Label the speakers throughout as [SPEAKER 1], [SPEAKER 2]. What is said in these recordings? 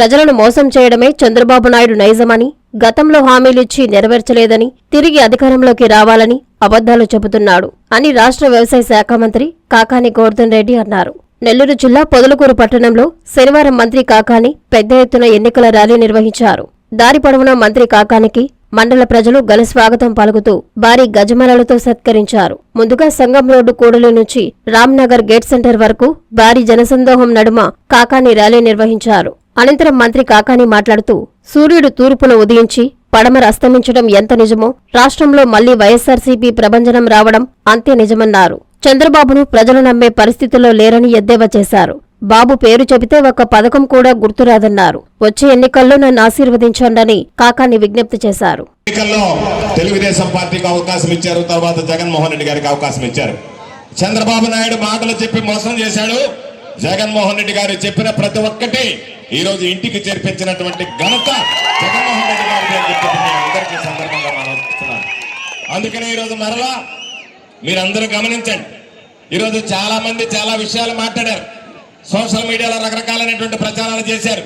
[SPEAKER 1] ప్రజలను మోసం చేయడమే చంద్రబాబు నాయుడు నైజమని గతంలో హామీలిచ్చి నెరవేర్చలేదని తిరిగి అధికారంలోకి రావాలని అబద్ధాలు చెబుతున్నాడు అని రాష్ట్ర వ్యవసాయ శాఖ మంత్రి కాకాని గోవర్ధన్ రెడ్డి అన్నారు. నెల్లూరు జిల్లా పొదలకూరు పట్టణంలో శనివారం మంత్రి కాకాని పెద్ద ఎత్తున ఎన్నికల ర్యాలీ నిర్వహించారు. దారి పొడవునా మంత్రి కాకానికి మండల ప్రజలు ఘన స్వాగతం పలుకుతూ భారీ గజమలలతో సత్కరించారు. ముందుగా సంగం రోడ్డు కూడలి నుంచి రామ్నగర్ గేట్ సెంటర్ వరకు భారీ జనసందోహం నడుమ కాకాని ర్యాలీ నిర్వహించారు. అనంతరం మంత్రి కాకాని మాట్లాడుతూ సూర్యుడు తూర్పున ఉదయించి పడమర అస్తమించడం ఎంత నిజమో రాష్ట్రంలో మళ్ళీ వైఎస్సార్సీపీ ప్రభంజనం రావడం అంతే నిజమన్నారు. చంద్రబాబును ప్రజలు నమ్మే పరిస్థితుల్లో లేరని ఎద్దేవా చేశారు. బాబు పేరు చెబితే ఒక పథకం కూడా గుర్తురాదన్నారు. వచ్చే ఎన్నికల్లో నన్ను ఆశీర్వదించండని కాకాని విజ్ఞప్తి చేశారు.
[SPEAKER 2] ఎన్నికల్లో తెలుగుదేశం పార్టీకి అవకాశం ఇచ్చారు తర్వాత జగన్మోహన్ రెడ్డి గారికి అవకాశం ఇచ్చారు. చంద్రబాబు నాయుడు మాటలు చెప్పి మోసం చేశాడు. జగన్మోహన్ రెడ్డి గారు చెప్పిన ప్రతి ఒక్కటి ఈ రోజు ఇంటికి చేర్పించినటువంటి ఘనత జగన్మోహన్ రెడ్డి గారిది అని చెప్పి అందరికీ సందర్భంగా మనం అందుకనే ఈరోజు మరలా మీరందరూ గమనించండి. ఈరోజు చాలా మంది చాలా విషయాలు మాట్లాడారు. సోషల్ మీడియాలో రకరకాలైనటువంటి ప్రచారాలు చేశారు.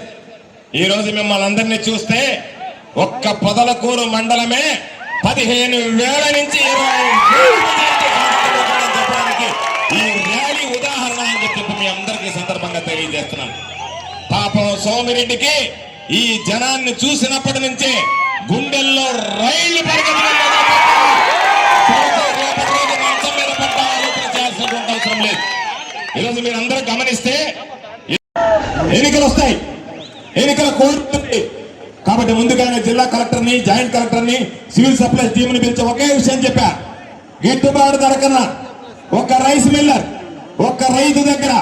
[SPEAKER 2] ఈరోజు మిమ్మల్ని అందరినీ చూస్తే ఒక్క పొదలకూరు మండలమే పదిహేను వేల నుంచి ఇరవై ఈ ర్యాలీ ఉదాహరణ అని చెప్పి మీ అందరికీ సందర్భంగా తెలియజేస్తున్నాను. పాపం సోమిరెడ్డికి ఈ జనాన్ని చూసినప్పటి నుంచే గుండెల్లో రైళ్ళు అవసరం లేదు. ఈరోజు మీరు అందరూ గమనిస్తే ఎన్నికలు వస్తాయి. ఎన్నికల కోరుతుంది కాబట్టి ముందుగానే జిల్లా కలెక్టర్ని జాయింట్ కలెక్టర్ని సివిల్ సప్లైస్ టీంని పిలిచి ఒకే విషయం చెప్పా. గిట్టుబాటు ధరకన ఒక్క రైస్ మిల్లర్ ఒక్క రైతు దగ్గర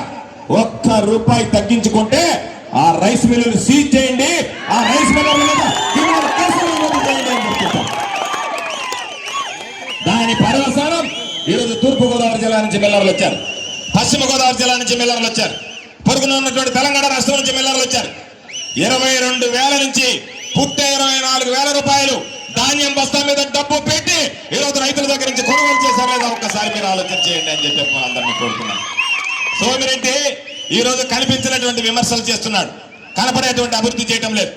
[SPEAKER 2] ఒక్క రూపాయి తగ్గించుకుంటే ఆ రైస్ మిల్లులు సీజ్ చేయండి. ఆ రైస్ మిల్లు దాని పర్యవసానం ఈరోజు తూర్పు గోదావరి జిల్లా నుంచి మిల్లర్లు వచ్చారు. పశ్చిమ గోదావరి జిల్లా నుంచి మిల్లర్లు వచ్చారు. పొరుగున ఉన్నటువంటి తెలంగాణ రాష్ట్రం నుంచి మిల్లర్లు వచ్చారు. ఇరవై రెండు వేల నుంచి పుట్టే ఇరవై నాలుగు వేల రూపాయలు ధాన్యం బస్తా మీద డబ్బు పెట్టి ఈరోజు రైతుల దగ్గర నుంచి కొనుగోలు చేశారు లేదా? ఒక్కసారి మీరు ఆలోచన చేయండి అని చెప్పి అందరినీ కోరుతున్నాను. సో ఈ ఈరోజు కనిపించినటువంటి విమర్శలు చేస్తున్నాడు. కనపడేటువంటి అభివృద్ధి చేయటం లేదు.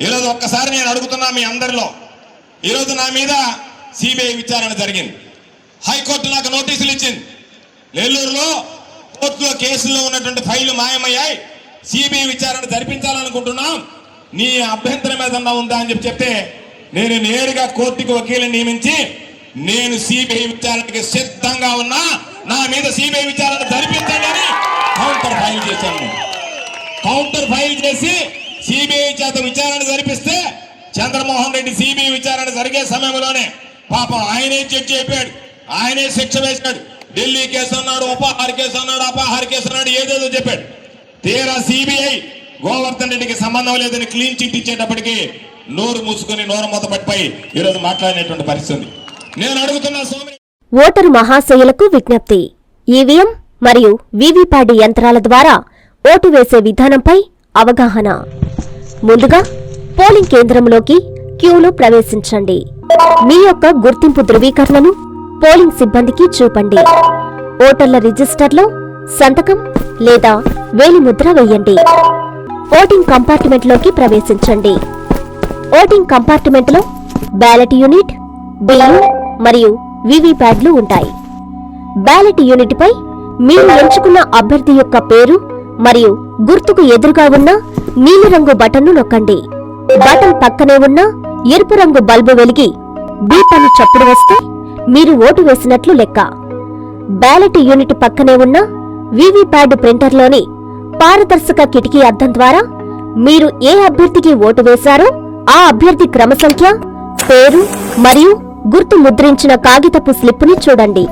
[SPEAKER 2] ఈ రోజు ఒక్కసారి నేను అడుగుతున్నా మీ అందరిలో. ఈరోజు నా మీద సిబిఐ విచారణ జరిగింది. హైకోర్టు నాకు నోటీసులు ఇచ్చింది. నెల్లూరులో కోర్టులో కేసులో ఉన్నటువంటి ఫైళ్ళు మాయమయ్యాయి. సిబిఐ విచారణ జరిపించాలనుకుంటున్నాం. నీ అభ్యంతరం ఏదన్నా ఉందా అని చెప్పి చెప్తే నేను నేరుగా కోర్టుకి వకీలను నియమించి నేను సిబిఐ విచారణకి సిద్ధంగా ఉన్నా. నా మీద సిబిఐ విచారణ జరిపించండి అని కౌంటర్ ఫైల్ చేశాను కౌంటర్ ఫైల్ చేసి సిబిఐ చేత విచారణ జరిపిస్తే చంద్రమోహన్ రెడ్డి సిబిఐ విచారణ జరిగే సమయంలోనే పాపం ఆయనే జడ్జి అయిపోయాడు. ఆయనే శిక్ష వేశాడు. ఢిల్లీ కేసు అన్నాడు ఉపాహార కేసు అన్నాడు అపహార కేసు అన్నాడు ఏదేదో చెప్పాడు. తీరా సిబిఐ గోవర్ధన్ రెడ్డికి సంబంధం లేదని క్లీన్ చిట్ ఇచ్చేటప్పటికి నోరు మూసుకుని నోరు మూత పట్టిపోయి ఈరోజు మాట్లాడినటువంటి పరిస్థితి నేను అడుగుతున్నా సోమి
[SPEAKER 3] ఓటరు మహాశయులకు విజ్ఞప్తి. ఈవీఎం మరియు వీవీప్యాడ్ యంత్రాల ద్వారా ఓటు వేసే విధానంపై అవగాహన. ముందుగా పోలింగ్ కేంద్రంలోకి క్యూలో ప్రవేశించండి. మీ యొక్క గుర్తింపు ధృవీకరణను పోలింగ్ సిబ్బందికి చూపండి. ఓటర్ల రిజిస్టర్లో సంతకం లేదా వేలిముద్ర వేయండి. ఓటింగ్ కంపార్ట్మెంట్లోకి ప్రవేశించండి. ఓటింగ్ కంపార్ట్మెంట్లో బ్యాలెట్ యూనిట్ బిల్లు మరియు వివిప్యాడ్లు ఉంటాయి. బ్యాలెట్ యూనిట్పై మీరు ఎంచుకున్న అభ్యర్థి యొక్క పేరు మరియు గుర్తుకు ఎదురుగా ఉన్న నీలిరంగు బటన్ను నొక్కండి. బటన్ పక్కనే ఉన్న ఎరుపు రంగు బల్బు వెలిగి బీప్ అని చప్పుడు వస్తే మీరు ఓటు వేసినట్లు లెక్క. బ్యాలెట్ యూనిట్ పక్కనే ఉన్న వివిప్యాడ్ ప్రింటర్లోని పారదర్శక కిటికీ అద్దం ద్వారా మీరు ఏ అభ్యర్థికి ఓటు వేశారో ఆ అభ్యర్థి క్రమ సంఖ్య పేరు మరియు గుర్తు ముద్రించిన కాగితపు స్లిప్పుని చూడండి.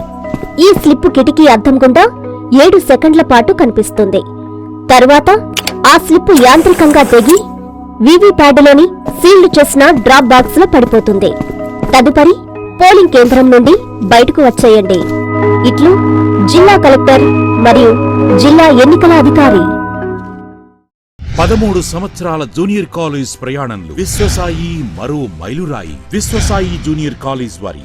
[SPEAKER 3] ఈ స్లిప్ కిటికీ అద్దం గుండా ఏడు సెకండ్ల పాటు కనిపిస్తుంది. తర్వాత ఆ స్లిప్పు యాంత్రికంగా తెగి వివిప్యాడ్లోని సీల్డ్ చేసిన డ్రాప్ బాక్స్లో పడిపోతుంది. తదుపరి పోలింగ్ కేంద్రం నుండి బయటకు వచ్చేయండి. ఇట్లు జిల్లా కలెక్టర్ మరియు జిల్లా ఎన్నికల అధికారి.
[SPEAKER 4] పదమూడు సంవత్సరాల జూనియర్ కాలేజ్ ప్రయాణంలో విశ్వసాయి మరో మైలురాయి. విశ్వసాయి జూనియర్ కాలేజ్ వారి